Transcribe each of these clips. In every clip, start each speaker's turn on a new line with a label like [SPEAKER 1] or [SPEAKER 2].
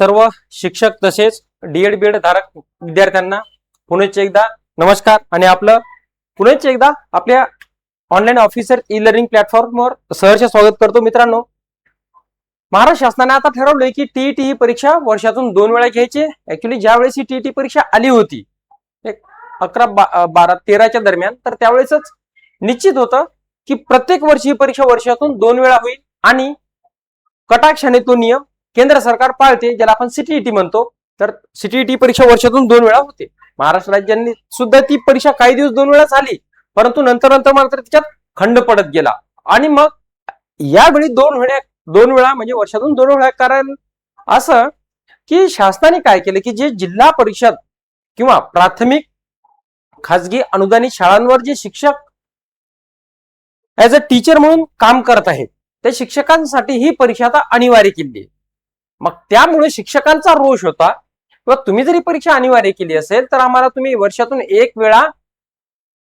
[SPEAKER 1] सर्व शिक्षक तसेच डीएड बीएड धारक विद्यार्थ्यांना पुनश्च एकदा नमस्कार आणि आपलं पुनश्च एकदा आपल्या ऑनलाईन ऑफिसर ई लर्निंग प्लॅटफॉर्मवर सहर्ष स्वागत करतो मित्रांनो. महाराष्ट्र शासनाने आता ठरवलंय की टीईटी ही परीक्षा वर्षातून दोन वेळा घ्यायची. ऍक्च्युली ज्या वेळेस ही टीईटी परीक्षा आली होती एक अकरा बा- बारा तेराच्या दरम्यान तर त्यावेळेसच निश्चित होतं की प्रत्येक वर्षी ही परीक्षा वर्षातून दोन वेळा होईल आणि कटाक्षाने तो नियम केंद्र सरकार पाळते ज्याला आपण सीटीईटी म्हणतो. तर सीटीईटी परीक्षा वर्षातून दोन वेळा होते. महाराष्ट्र राज्यांनी सुद्धा ती परीक्षा काही दिवस दोन वेळा झाली परंतु नंतर नंतर मात्र त्याच्यात खंड पडत गेला. आणि मग यावेळी दोन वेळा दोन वेळा म्हणजे वर्षातून दोन वेळा कारण असं की शासनाने काय केलं की जे जिल्हा परिषद किंवा प्राथमिक खाजगी अनुदानित शाळांवर जे शिक्षक ऍज अ टीचर म्हणून काम करत आहेत त्या शिक्षकांसाठी ही परीक्षा आता अनिवार्य केली आहे. मग त्यामुळे शिक्षकांचा रोष होता. किंवा तुम्ही जरी परीक्षा अनिवार्य केली असेल तर आम्हाला तुम्ही वर्षातून एक वेळा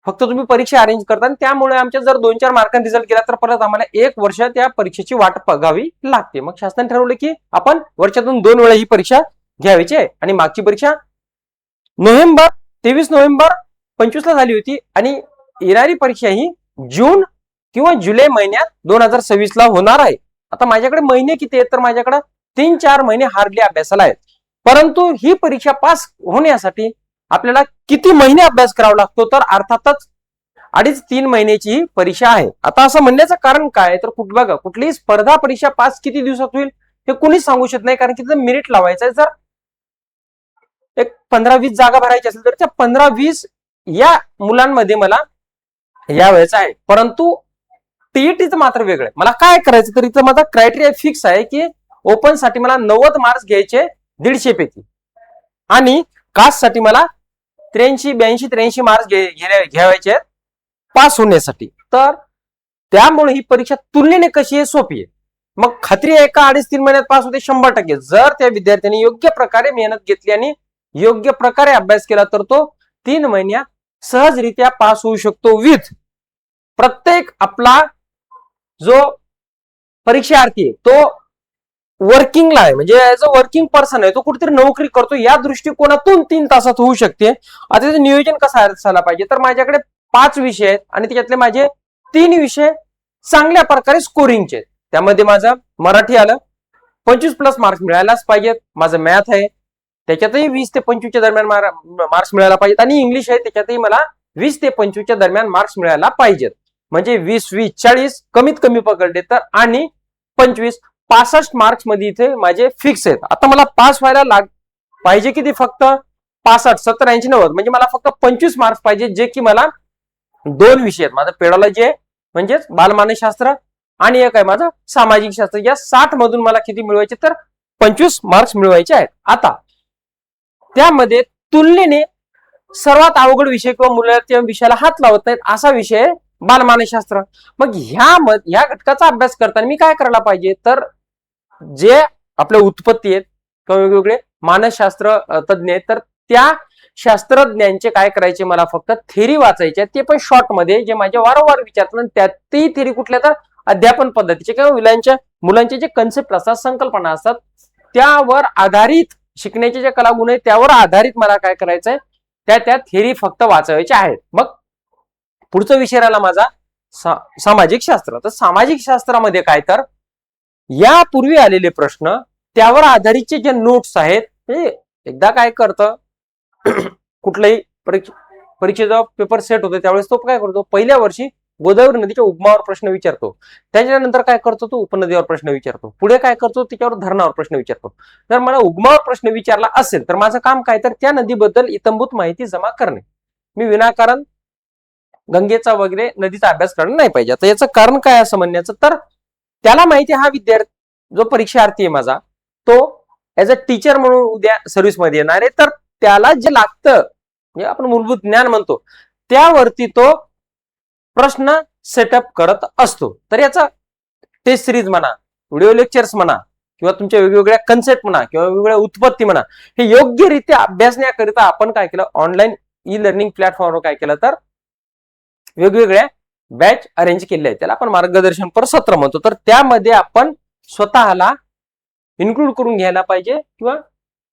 [SPEAKER 1] फक्त तुम्ही परीक्षा अरेंज करता आणि त्यामुळे आमच्या जर दोन चार मार्कांनी रिझल्ट केला तर परत आम्हाला एक वर्ष त्या परीक्षेची वाट बघावी लागते. मग शासनाने ठरवलं की आपण वर्षातून दोन वेळा ही परीक्षा घ्यावीची आहे. आणि मागची परीक्षा नोव्हेंबर तेवीस नोव्हेंबर पंचवीस ला झाली होती आणि येणारी परीक्षा ही जून किंवा जुलै महिन्यात दोन हजार सव्वीस ला होणार आहे. आता माझ्याकडे महिने किती आहेत तर माझ्याकडे तीन चार महिने हार्डली अभ्यासाला आहेत. परंतु ही परीक्षा पास होण्यासाठी आपल्याला किती महिने अभ्यास करावा लागतो? तर अर्थातच अडीच तीन महिन्याची ही परीक्षा आहे. आता असं म्हणण्याचं कारण काय? तर कुठ बघा कुठलीही स्पर्धा परीक्षा पास किती दिवसात होईल हे कुणीच सांगू शकत नाही. कारण की तिथं मिनिट लावायचं आहे. जर एक पंधरा वीस जागा भरायची असेल तर त्या पंधरा वीस या मुलांमध्ये मला या आहे. परंतु टीईटीचं मात्र वेगळं आहे. मला काय करायचं? तर इथं माझा क्रायटेरिया फिक्स आहे की ओपनसाठी मला नव्वद मार्क्स घ्यायचे दीडशे पैकी. आणि कास्टसाठी मला त्र्याऐंशी ब्याऐंशी त्र्याऐंशी मार्क्स घ्यावायचे आहेत पास होण्यासाठी तर त्यामुळे ही परीक्षा तुलनेने कशी आहे सोपी आहे. मग खात्री आहे का अडीच तीन महिन्यात पास होते शंभर टक्के. जर त्या विद्यार्थ्यांनी योग्य प्रकारे मेहनत घेतली आणि योग्य प्रकारे अभ्यास केला तर तो तीन महिन्यात सहजरित्या पास होऊ शकतो विथ प्रत्येक आपला जो परीक्षार्थी आहे तो वर्किंगला आहे. म्हणजे ऍज अ वर्किंग पर्सन आहे तो कुठेतरी नोकरी करतो. या दृष्टिकोनातून तीन तासात होऊ शकते. आता त्याचं नियोजन कसं असायला पाहिजे. तर माझ्याकडे पाच विषय आहेत आणि त्याच्यातले माझे तीन विषय चांगल्या प्रकारे स्कोरिंगचे आहेत. त्यामध्ये माझं मराठी आलं. पंचवीस प्लस मार्क्स मिळायलाच पाहिजेत. माझं मॅथ आहे. त्याच्यातही वीस ते पंचवीसच्या दरम्यान मार्क्स मिळायला पाहिजेत. आणि इंग्लिश आहे त्याच्यातही मला वीस ते पंचवीसच्या दरम्यान मार्क्स मिळायला पाहिजेत. म्हणजे वीस वीस चाळीस कमीत कमी पकडले तर आणि पंचवीस पासष्ट मार्क्समध्ये इथे माझे फिक्स आहेत. आता मला पास व्हायला लाग पाहिजे किती? फक्त पासष्ट सत्तर ऐंशी नव्वद. म्हणजे मला फक्त पंचवीस मार्क्स पाहिजे जे की मला दोन विषय आहेत. माझं पेडॉलॉजी आहे म्हणजेच बालमानसशास्त्र आणि एक आहे माझं सामाजिक शास्त्र. या साठ मधून मला किती मिळवायचे? तर पंचवीस मार्क्स मिळवायचे आहेत. आता त्यामध्ये तुलनेने सर्वात अवघड विषय किंवा मुलं त्या विषयाला हात लावत नाहीत असा विषय बालमानसशास्त्र. मग ह्या मध ह्या घटकाचा अभ्यास करताना मी काय करायला पाहिजे? तर जे आपल्या उत्पत्ती आहेत किंवा वेगवेगळे मानसशास्त्र तज्ञ तज्ज्ञ आहेत तर त्या शास्त्रज्ञांचे काय करायचे मला फक्त थेरी वाचायचे ते पण शॉर्टमध्ये जे माझ्या वारंवार विचारतात त्यातही थेरी कुठल्या तर अध्यापन पद्धतीचे किंवा मुलांच्या मुलांचे जे कन्सेप्ट असतात संकल्पना असतात त्यावर आधारित शिकण्याचे जे कलागुण आहेत त्यावर आधारित मला काय करायचंय त्या त्या थेरी फक्त वाचवायच्या आहेत. मग पुढचा विषय राहिला माझा सामाजिक शास्त्र. तर सामाजिक शास्त्रामध्ये काय तर यापूर्वी आलेले प्रश्न त्यावर आधारितचे जे नोट्स आहेत हे एकदा काय करतं? कुठलाही परीक्षा परीक्षेचा पेपर सेट होतो त्यावेळेस तो काय करतो? पहिल्या वर्षी गोदावरी नदीच्या उगमावर प्रश्न विचारतो. त्याच्यानंतर काय करतो तो? उपनदीवर प्रश्न विचारतो. पुढे काय करतो? त्याच्यावर धरणावर प्रश्न विचारतो. जर मला उगमावर प्रश्न विचारला असेल तर माझं काम काय? तर त्या नदीबद्दल इतंभूत माहिती जमा करणे. मी विनाकारण गंगेचा वगैरे नदीचा अभ्यास करणं नाही पाहिजे. आता याचं कारण काय असं म्हणण्याचं? तर त्याला माहिती हा विद्यार्थी जो परीक्षार्थी आहे माझा तो ऍज अ टीचर म्हणून उद्या सर्व्हिसमध्ये येणार आहे. तर त्याला जे लागतं म्हणजे आपण मूलभूत ज्ञान म्हणतो त्यावरती तो प्रश्न सेटअप करत असतो. तर याचा टेस्ट सिरीज म्हणा व्हिडिओ लेक्चर्स म्हणा किंवा तुमच्या वेगवेगळ्या कन्सेप्ट म्हणा किंवा वेगवेगळ्या उत्पत्ती म्हणा हे योग्यरित्या अभ्यासण्याकरिता आपण काय केलं ऑनलाईन ई लर्निंग प्लॅटफॉर्मवर काय केलं तर वेगवेगळ्या बॅच अरेंज केले आहे त्याला आपण मार्गदर्शन पर सत्र म्हणतो. तर त्यामध्ये आपण स्वतःला इन्क्लूड करून घ्यायला पाहिजे किंवा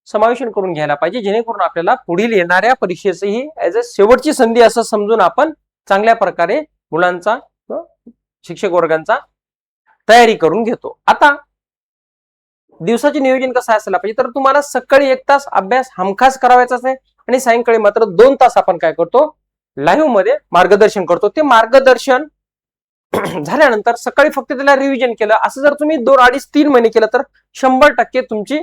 [SPEAKER 1] समावेशन करून घ्यायला पाहिजे जेणेकरून आपल्याला पुढील येणाऱ्या परीक्षेची ही ऍज अ शेवटची संधी असं समजून आपण चांगल्या प्रकारे मुलांचा शिक्षक वर्गांचा तयारी करून घेतो. आता दिवसाचे नियोजन कसं असायला पाहिजे तर तुम्हाला सकाळी एक तास अभ्यास हमखास करावायचाच आहे आणि सायंकाळी मात्र दोन तास आपण काय करतो? लाईव्हमध्ये मार्गदर्शन करतो. ते मार्गदर्शन झाल्यानंतर सकाळी फक्त त्याला रिव्हिजन केलं. असं जर तुम्ही दोन अडीच तीन महिने केलं तर शंभर टक्के तुमची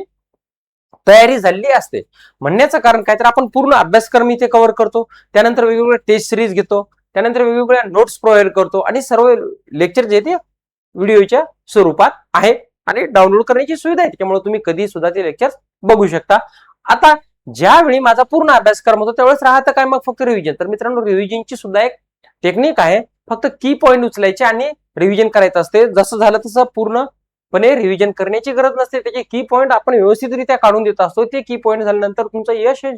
[SPEAKER 1] तयारी झालेली असते. म्हणण्याचं कारण काय? तर आपण पूर्ण अभ्यासक्रम इथे कव्हर करतो. त्यानंतर वेगवेगळ्या टेस्ट सिरीज घेतो. त्यानंतर वेगवेगळ्या नोट्स प्रोव्हाइड करतो. आणि सर्व लेक्चर जे ते व्हिडिओच्या स्वरूपात आहे. आणि डाउनलोड करण्याची सुविधा आहे. त्यामुळे तुम्ही कधी सुद्धा ते लेक्चर बघू शकता. आता ज्यावेळी माझा पूर्ण अभ्यासक्रम होतो त्यावेळेस राहतं काय मग फक्त रिव्हिजन तर मित्रांनो रिव्हिजनची सुद्धा एक टेक्निक आहे. फक्त की पॉईंट उचलायचे आणि रिव्हिजन करायचं असते. जसं झालं तसं पूर्णपणे रिव्हिजन करण्याची गरज नसते. त्याचे की पॉईंट आपण व्यवस्थितरित्या काढून देत असतो. ते की पॉईंट झाल्यानंतर तुमचं यश हे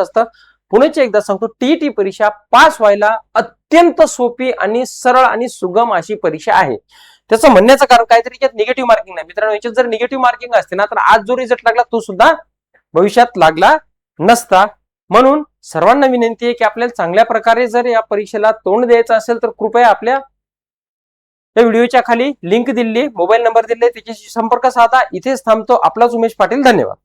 [SPEAKER 1] असतं. पुण्याची एकदा सांगतो टीईटी परीक्षा पास व्हायला अत्यंत सोपी आणि सरळ आणि सुगम अशी परीक्षा आहे. त्याचं म्हणण्याचं कारण काहीतरी याच्यात निगेटिव्ह मार्किंग नाही. मित्रांनो याच्यात जर निगेटिव्ह मार्किंग असते ना तर आज जो रिझल्ट लागला तो सुद्धा भविष्यात लागला नसता. म्हणून सर्वांना विनंती आहे की आपल्याला चांगल्या प्रकारे जर या परीक्षेला तोंड द्यायचं असेल तर कृपया आपल्या या व्हिडिओच्या खाली लिंक दिली मोबाईल नंबर दिले त्याच्याशी संपर्क साधा. इथेच थांबतो. आपलाच उमेश पाटील. धन्यवाद.